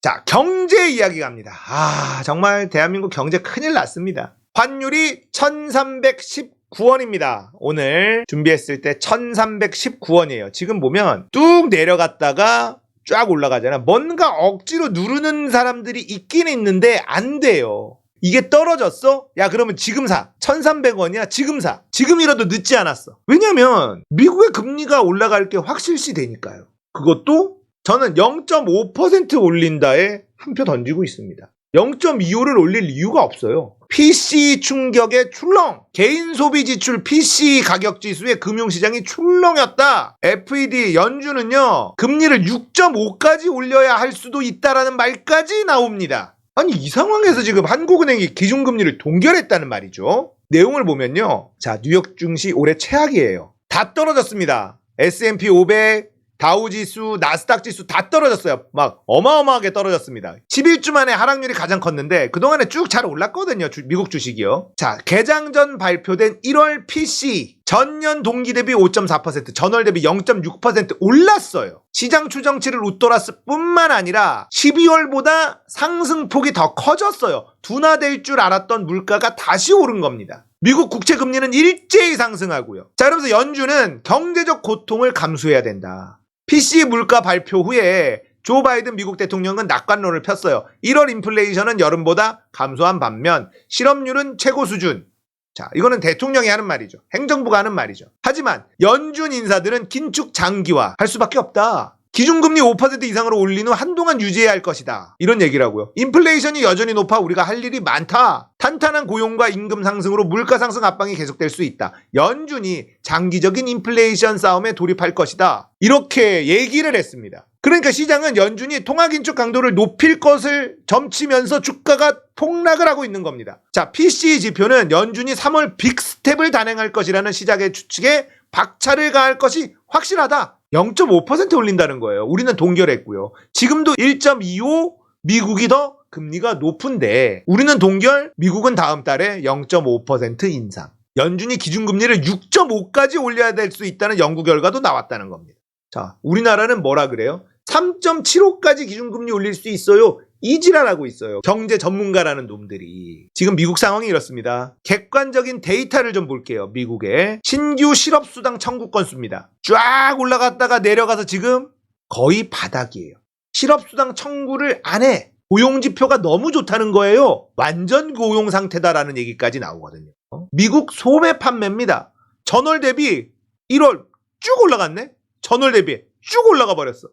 자, 경제 이야기 갑니다. 아, 정말 대한민국 경제 큰일 났습니다. 환율이 1319원입니다. 오늘 준비했을 때 1319원이에요. 지금 보면 뚝 내려갔다가 쫙 올라가잖아. 뭔가 억지로 누르는 사람들이 있긴 있는데 안 돼요. 이게 떨어졌어? 야, 그러면 지금 사. 1300원이야? 지금 사. 지금이라도 늦지 않았어. 왜냐면 미국의 금리가 올라갈 게 확실시 되니까요. 그것도 저는 0.5% 올린다에 한 표 던지고 있습니다. 0.25를 올릴 이유가 없어요. PC 충격의 출렁. 개인 소비 지출 PC 가격 지수의 금융시장이 출렁였다. FED 연준은요, 금리를 6.5까지 올려야 할 수도 있다라는 말까지 나옵니다. 아니, 이 상황에서 지금 한국은행이 기준금리를 동결했다는 말이죠. 내용을 보면요. 자, 뉴욕 증시 올해 최악이에요. 다 떨어졌습니다. S&P 500, 다우지수, 나스닥 지수 다 떨어졌어요. 막 어마어마하게 떨어졌습니다. 11주 만에 하락률이 가장 컸는데 그동안에 쭉 잘 올랐거든요. 주- 미국 주식이요. 자, 개장 전 발표된 1월 PC 전년 동기 대비 5.4%, 전월 대비 0.6% 올랐어요. 시장 추정치를 웃돌았을 뿐만 아니라 12월보다 상승폭이 더 커졌어요. 둔화될 줄 알았던 물가가 다시 오른 겁니다. 미국 국채 금리는 일제히 상승하고요. 자, 그러면서 연준은 경제적 고통을 감수해야 된다. PC 물가 발표 후에 조 바이든 미국 대통령은 낙관론을 폈어요. 1월 인플레이션은 여름보다 감소한 반면 실업률은 최고 수준. 자, 이거는 대통령이 하는 말이죠. 행정부가 하는 말이죠. 하지만 연준 인사들은 긴축 장기화 할 수밖에 없다. 기준금리 5% 이상으로 후 한동안 유지해야 할 것이다. 이런 얘기라고요. 인플레이션이 여전히 높아 우리가 할 일이 많다. 탄탄한 고용과 임금 상승으로 물가 상승 압박이 계속될 수 있다. 연준이 장기적인 인플레이션 싸움에 돌입할 것이다. 이렇게 얘기를 했습니다. 그러니까 시장은 연준이 통화 긴축 강도를 높일 것을 점치면서 주가가 폭락을 하고 있는 겁니다. 자, PC 지표는 연준이 3월 빅스텝을 단행할 것이라는 시작의 추측에 박차를 가할 것이 확실하다. 0.5% 올린다는 거예요. 우리는 동결했고요. 지금도 1.25 미국이 더 금리가 높은데 우리는 동결, 미국은 다음 달에 0.5% 인상. 연준이 기준금리를 6.5까지 올려야 될 수 있다는 연구 결과도 나왔다는 겁니다. 자, 우리나라는 뭐라 그래요? 3.75까지 기준금리 올릴 수 있어요. 이 지랄하고 있어요. 경제 전문가라는 놈들이. 지금 미국 상황이 이렇습니다. 객관적인 데이터를 좀 볼게요. 미국의 신규 실업수당 청구 건수입니다. 쫙 올라갔다가 내려가서 지금 거의 바닥이에요. 실업수당 청구를 안 해. 고용지표가 너무 좋다는 거예요. 완전 고용 상태다라는 얘기까지 나오거든요. 어? 미국 소매 판매입니다. 전월 대비 1월 쭉 올라갔네? 전월 대비 쭉 올라가 버렸어.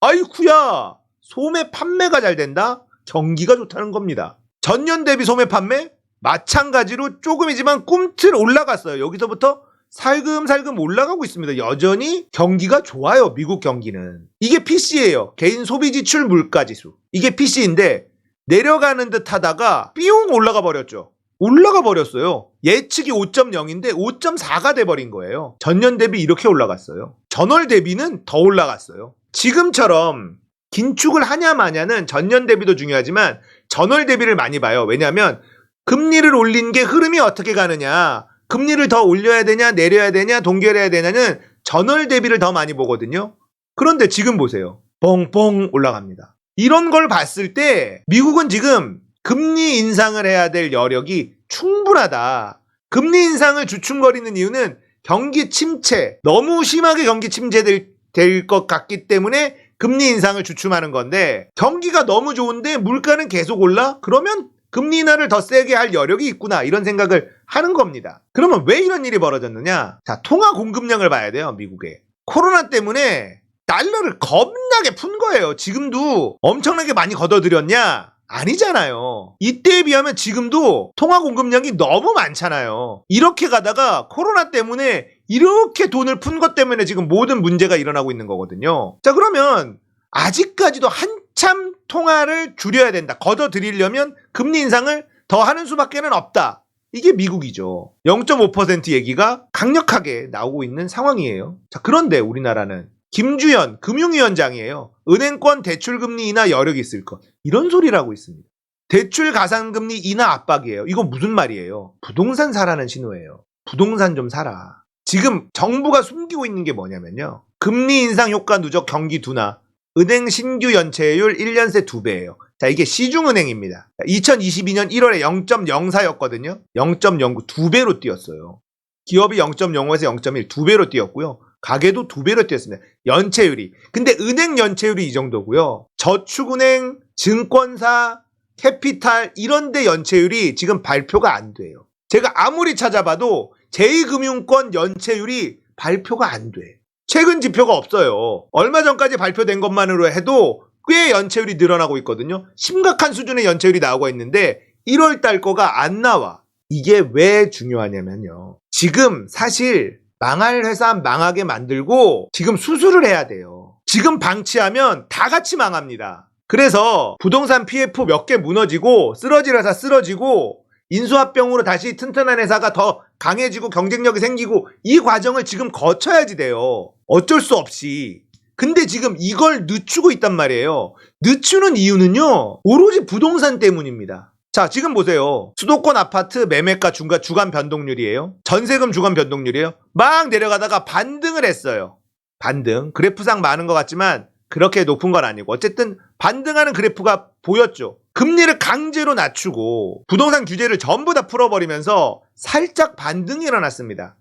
아이쿠야! 소매 판매가 잘 된다? 경기가 좋다는 겁니다. 전년 대비 소매 판매? 마찬가지로 조금이지만 꿈틀 올라갔어요. 여기서부터 살금살금 올라가고 있습니다. 여전히 경기가 좋아요. 미국 경기는. 이게 PC예요. 개인 소비 지출 물가 지수. 이게 PC인데 내려가는 듯 하다가 삐용 올라가 버렸죠. 올라가 버렸어요. 예측이 5.0인데 5.4가 돼 버린 거예요. 전년 대비 이렇게 올라갔어요. 전월 대비는 더 올라갔어요. 지금처럼 긴축을 하냐 마냐는 전년 대비도 중요하지만 전월 대비를 많이 봐요. 왜냐하면 금리를 올린 게 흐름이 어떻게 가느냐, 금리를 더 올려야 되냐, 내려야 되냐, 동결해야 되냐는 전월 대비를 더 많이 보거든요. 그런데 지금 보세요. 뻥뻥 올라갑니다. 이런 걸 봤을 때 미국은 지금 금리 인상을 해야 될 여력이 충분하다. 금리 인상을 주춤거리는 이유는 경기 침체, 너무 심하게 경기 침체될 될것 같기 때문에 금리 인상을 주춤하는 건데 경기가 너무 좋은데 물가는 계속 올라? 그러면 금리 인하를 더 세게 할 여력이 있구나 이런 생각을 하는 겁니다. 그러면 왜 이런 일이 벌어졌느냐? 자, 통화 공급량을 봐야 돼요, 미국에. 코로나 때문에 달러를 겁나게 푼 거예요. 지금도 엄청나게 많이 걷어들였냐? 아니잖아요. 이때에 비하면 지금도 통화 공급량이 너무 많잖아요. 이렇게 가다가 코로나 때문에 이렇게 돈을 푼 것 때문에 지금 모든 문제가 일어나고 있는 거거든요. 자, 그러면 아직까지도 한참 통화를 줄여야 된다. 걷어들이려면 금리 인상을 더 하는 수밖에는 없다. 이게 미국이죠. 0.5% 얘기가 강력하게 나오고 있는 상황이에요. 자, 그런데 우리나라는 김주현 금융위원장이에요. 은행권 대출금리 인하 여력이 있을 것. 이런 소리를 하고 있습니다. 대출 가산금리 인하 압박이에요. 이거 무슨 말이에요? 부동산 사라는 신호예요. 부동산 좀 사라. 지금 정부가 숨기고 있는 게 뭐냐면요. 금리 인상 효과 누적 경기 둔화. 은행 신규 연체율 1년 새 2배예요. 자, 이게 시중은행입니다. 2022년 1월에 0.04였거든요. 0.09 2배로 뛰었어요. 기업이 0.05에서 0.1 2배로 뛰었고요. 가게도 2배로 뛰었습니다. 연체율이. 근데 은행 연체율이 이 정도고요. 저축은행, 증권사, 캐피탈 이런 데 연체율이 지금 발표가 안 돼요. 제가 아무리 찾아봐도 제2금융권 연체율이 발표가 안 돼. 최근 지표가 없어요. 얼마 전까지 발표된 것만으로 해도 꽤 연체율이 늘어나고 있거든요. 심각한 수준의 연체율이 나오고 있는데 1월 달 거가 안 나와. 이게 왜 중요하냐면요. 지금 사실 망할 회사 망하게 만들고 지금 수술을 해야 돼요. 지금 방치하면 다 같이 망합니다. 그래서 부동산 PF 몇 개 무너지고 쓰러질 회사 쓰러지고 인수합병으로 다시 튼튼한 회사가 더 강해지고 경쟁력이 생기고 이 과정을 지금 거쳐야지 돼요. 어쩔 수 없이. 근데 지금 이걸 늦추고 있단 말이에요. 늦추는 이유는요, 오로지 부동산 때문입니다. 자, 지금 보세요. 수도권 아파트 매매가 중간, 주간 변동률이에요. 전세금 주간 변동률이에요. 막 내려가다가 반등을 했어요. 반등. 그래프상 많은 것 같지만 그렇게 높은 건 아니고 어쨌든 반등하는 그래프가 보였죠. 금리를 강제로 낮추고 부동산 규제를 전부 다 풀어버리면서 살짝 반등이 일어났습니다.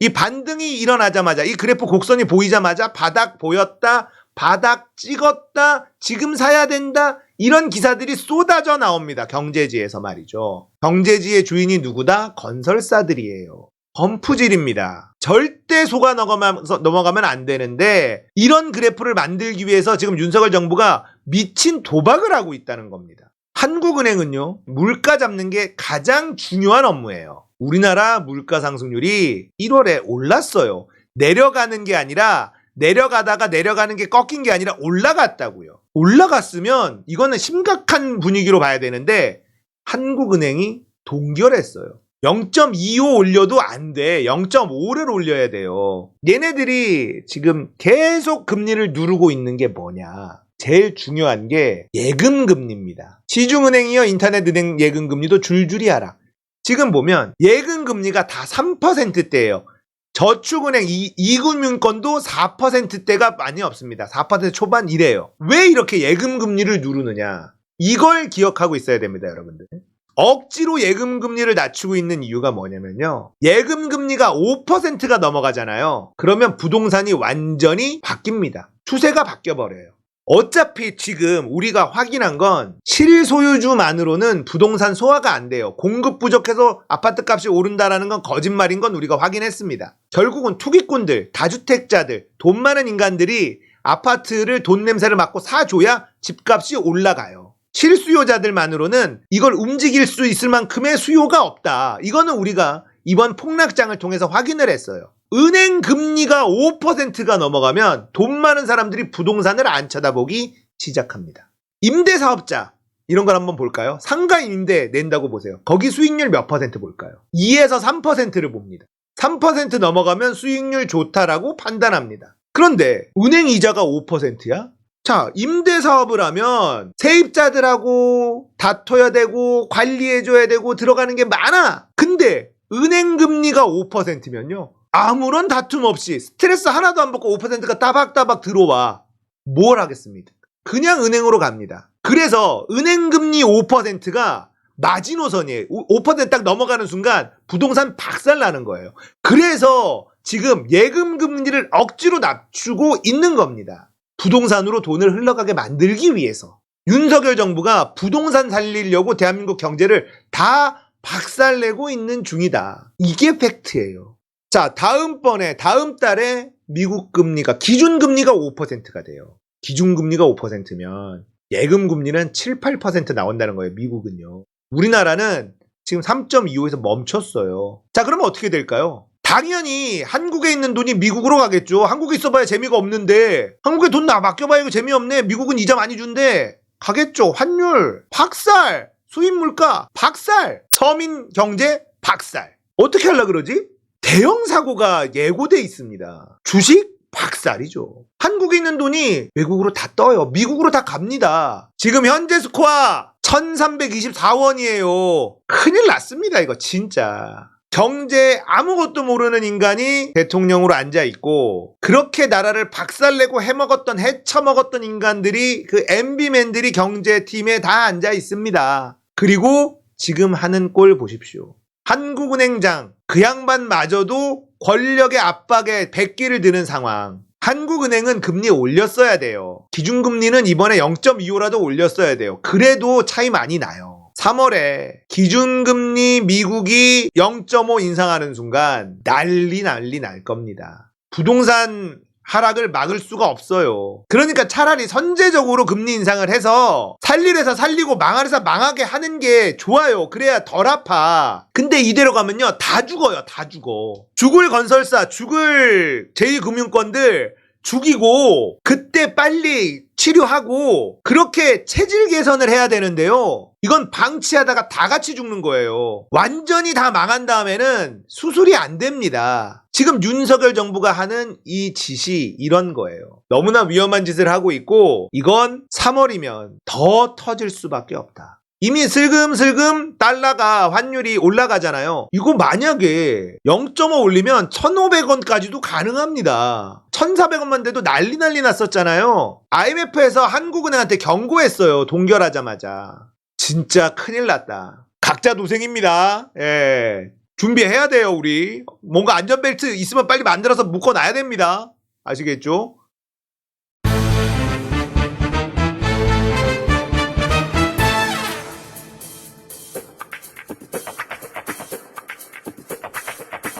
이 반등이 일어나자마자 이 그래프 곡선이 보이자마자 바닥 보였다, 바닥 찍었다, 지금 사야 된다 이런 기사들이 쏟아져 나옵니다. 경제지에서 말이죠. 경제지의 주인이 누구다? 건설사들이에요. 범프질입니다. 절대 속아 넘어가면 안 되는데 이런 그래프를 만들기 위해서 지금 윤석열 정부가 미친 도박을 하고 있다는 겁니다. 한국은행은요, 물가 잡는 게 가장 중요한 업무예요. 우리나라 물가 상승률이 1월에 올랐어요. 내려가는 게 아니라 내려가다가 내려가는 게 꺾인 게 아니라 올라갔다고요. 올라갔으면 이거는 심각한 분위기로 봐야 되는데 한국은행이 동결했어요. 0.25 올려도 안 돼. 0.5를 올려야 돼요. 얘네들이 지금 계속 금리를 누르고 있는 게 뭐냐. 제일 중요한 게 예금 금리입니다. 시중은행이요, 인터넷 은행 예금 금리도 줄줄이 하락. 지금 보면 예금 금리가 다 3%대예요. 저축은행 이, 이금융권도 4%대가 많이 없습니다. 4% 초반 이래요. 왜 이렇게 예금 금리를 누르느냐? 이걸 기억하고 있어야 됩니다, 여러분들. 억지로 예금 금리를 낮추고 있는 이유가 뭐냐면요. 예금 금리가 5%가 넘어가잖아요. 그러면 부동산이 완전히 바뀝니다. 추세가 바뀌어 버려요. 어차피 지금 우리가 확인한 건 실소유주만으로는 부동산 소화가 안 돼요. 공급 부족해서 아파트 값이 오른다라는 건 거짓말인 건 우리가 확인했습니다. 결국은 투기꾼들, 다주택자들, 돈 많은 인간들이 아파트를 돈 냄새를 맡고 사줘야 집값이 올라가요. 실수요자들만으로는 이걸 움직일 수 있을 만큼의 수요가 없다. 이거는 우리가 이번 폭락장을 통해서 확인을 했어요. 은행 금리가 5%가 넘어가면 돈 많은 사람들이 부동산을 안 쳐다보기 시작합니다. 임대 사업자 이런 걸 한번 볼까요? 상가 임대 낸다고 보세요. 거기 수익률 몇 퍼센트 볼까요? 2에서 3%를 봅니다. 3% 넘어가면 수익률 좋다라고 판단합니다. 그런데 은행 이자가 5%야? 자, 임대 사업을 하면 세입자들하고 다퉈야 되고 관리해줘야 되고 들어가는 게 많아. 근데 은행 금리가 5%면요. 아무런 다툼 없이 스트레스 하나도 안 받고 5%가 따박따박 들어와. 뭘 하겠습니까? 그냥 은행으로 갑니다. 그래서 은행 금리 5%가 마지노선이에요. 5%딱 넘어가는 순간 부동산 박살 나는 거예요. 그래서 지금 예금 금리를 억지로 낮추고 있는 겁니다. 부동산으로 돈을 흘러가게 만들기 위해서. 윤석열 정부가 부동산 살리려고 대한민국 경제를 다 박살내고 있는 중이다. 이게 팩트예요. 자, 다음번에, 다음 달에 미국 금리가, 기준금리가 5%가 돼요. 기준금리가 5%면 예금 금리는 7, 8% 나온다는 거예요, 미국은요. 우리나라는 지금 3.25에서 멈췄어요. 자, 그러면 어떻게 될까요? 당연히 한국에 있는 돈이 미국으로 가겠죠. 한국에 있어봐야 재미가 없는데 한국에 돈 나 맡겨봐야 이거 재미없네. 미국은 이자 많이 준대. 가겠죠. 환율 박살, 수입 물가 박살, 서민 경제 박살. 어떻게 하려 그러지? 대형 사고가 예고돼 있습니다. 주식 박살이죠. 한국에 있는 돈이 외국으로 다 떠요. 미국으로 다 갑니다. 지금 현재 스코어 1324원이에요. 큰일 났습니다, 이거 진짜. 경제 아무것도 모르는 인간이 대통령으로 앉아 있고 그렇게 나라를 박살내고 해먹었던 해쳐먹었던 인간들이 그 MB맨들이 경제팀에 다 앉아 있습니다. 그리고 지금 하는 꼴 보십시오. 한국은행장 그 양반마저도 권력의 압박에 백기를 드는 상황. 한국은행은 금리 올렸어야 돼요. 기준금리는 이번에 0.25라도 올렸어야 돼요. 그래도 차이 많이 나요. 3월에 기준금리 미국이 0.5 인상하는 순간 난리 난리 날 겁니다. 부동산 하락을 막을 수가 없어요. 그러니까 차라리 선제적으로 금리 인상을 해서 살릴 회사 살리고 망할 회사 망하게 하는 게 좋아요. 그래야 덜 아파. 근데 이대로 가면요. 다 죽어요. 다 죽어. 죽을 건설사, 죽을 제2금융권들 죽이고 그때 빨리 치료하고 그렇게 체질 개선을 해야 되는데요. 이건 방치하다가 다 같이 죽는 거예요. 완전히 다 망한 다음에는 수술이 안 됩니다. 지금 윤석열 정부가 하는 이 짓이 이런 거예요. 너무나 위험한 짓을 하고 있고 이건 3월이면 더 터질 수밖에 없다. 이미 슬금슬금 달러가 환율이 올라가잖아요. 이거 만약에 0.5 올리면 1,500원까지도 가능합니다. 1,400원만 돼도 난리 난리 났었잖아요. IMF에서 한국은행한테 경고했어요. 동결하자마자. 진짜 큰일 났다. 각자 도생입니다. 예. 준비해야 돼요, 우리. 뭔가 안전벨트 있으면 빨리 만들어서 묶어 놔야 됩니다. 아시겠죠?